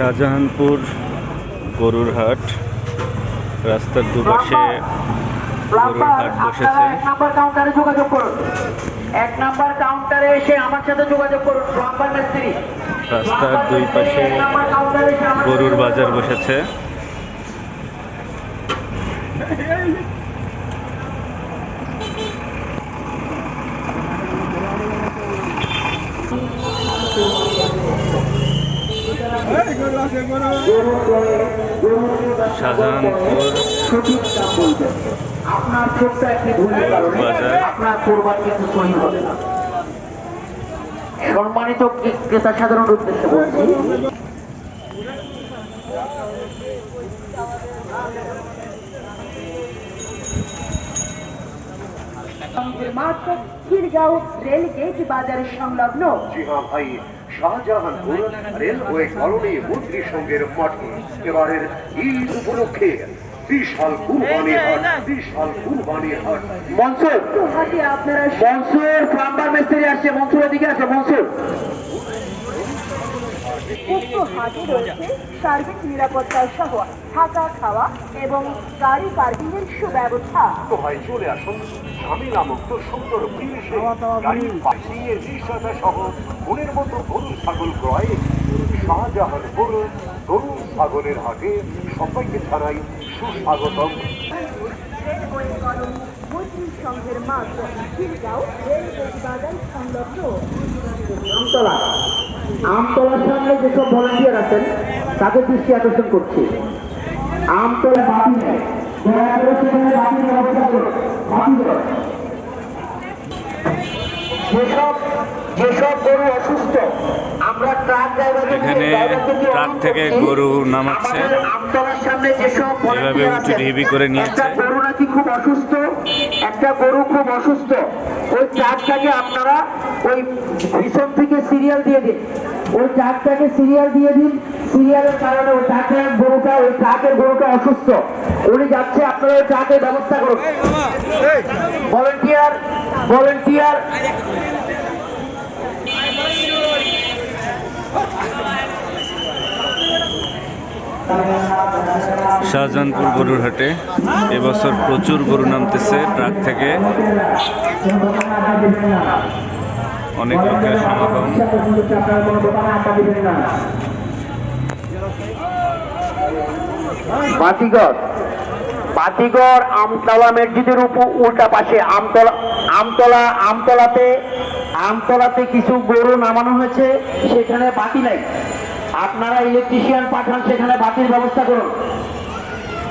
শাহজাহানপুর গরুর হাট রাস্তার দুপাশে গরুর হাট বসেছে। এক নাম্বার কাউন্টারে যোগাযোগ করুন। এক নাম্বার কাউন্টারে এসে আমার সাথে যোগাযোগ করুন প্লাম্বার মিস্ত্রি। রাস্তার দুই পাশে গরুর বাজার বসেছে। শাহজাহানপুর সঠিক দাম বলবেন আপনার ছোট্ট একটি ভুলের কারণে আপনার কোরবান কিন্তু সহি হবে না। সম্মানিত ক্রেতা সাধারণ উদ্দেশ্যে বলছি মাত্র খিরগাঁও রেল গেট বাজারের সংলগ্ন জি হ্যাঁ ভাই। শাহজাহানপুর রেলওয়ে কলোনি মন্ত্রী সংঘের মাঠে এবারের ঈদ উপলক্ষে বিশাল কুরবানি হাট বিশাল কুরবানি হাট। মনসুর মনসুর প্লাম্বার মিস্ত্রি আসছে। মনসুর এদিকে আসে মনসুর। উক্ত হাটে রয়েছে সার্বিক নিরাপত্তা সহ থাকা খাওয়া এবং গাড়ি পার্কিং এর সুব্যবস্থা ভাই চলে আসুন। ঝামেলা মুক্ত সুন্দর পরিবেশে গাড়ি পার্কিং এর নিশ্চয়তা সহ মনের মতো গরু ছাগল ক্রয়ে শাহজাহানপুর গরু ছাগলের হাটে সবাইকে জানাই সুস্বাগতম। মৈত্রী সংঘের মাঠ খিরগাঁও রেল গেট বাজার সংলগ্ন। আমতলার সামনে যেসব ভলান্টিয়ার আছেন তাদের দৃষ্টি আকর্ষণ করছি আমতলা বাতি নেই সেখানে বাতির ব্যবস্থা করুন বাতি দেন। যেসব যেসব গরু অসুস্থ আমরা ট্রাক ড্রাইভারদের এখানে ট্রাক থেকে গরু নামাচ্ছে। সামনে এভাবে উঁচু ঢিবি করে নিয়েছে। একটা গরু নাকি খুব অসুস্থ একটা গরু খুব অসুস্থ ওই ট্রাকটাকে আপনারা ওই সিরিয়াল দিয়ে দিন। ওই ট্রাকটাকে সিরিয়াল দিয়ে দিন। সিরিয়ালের কারণে ওই ট্রাকের গরুটা ওই ট্রাকের গরুটা অসুস্থ। উনি যাচ্ছে আপনারা ওই ট্রাকের ব্যবস্থা করুন। Volunteer volunteer. শাহজাহানপুর গরুর হাটে এবছর প্রচুর গরু নামতেছে ট্রাক থেকে। অনেক লোকের সমাগম। বাতিগড় আমতলা মসজিদের উপর উল্টা পাশে আমতলা আমতলা আমতলাতে আমতলাতে কিছু গরু নামানো হয়েছে, সেখানে বাতি নাই। আপনারা ইলেকট্রিশিয়ান পাঠান, সেখানে বাতির ব্যবস্থা করুন।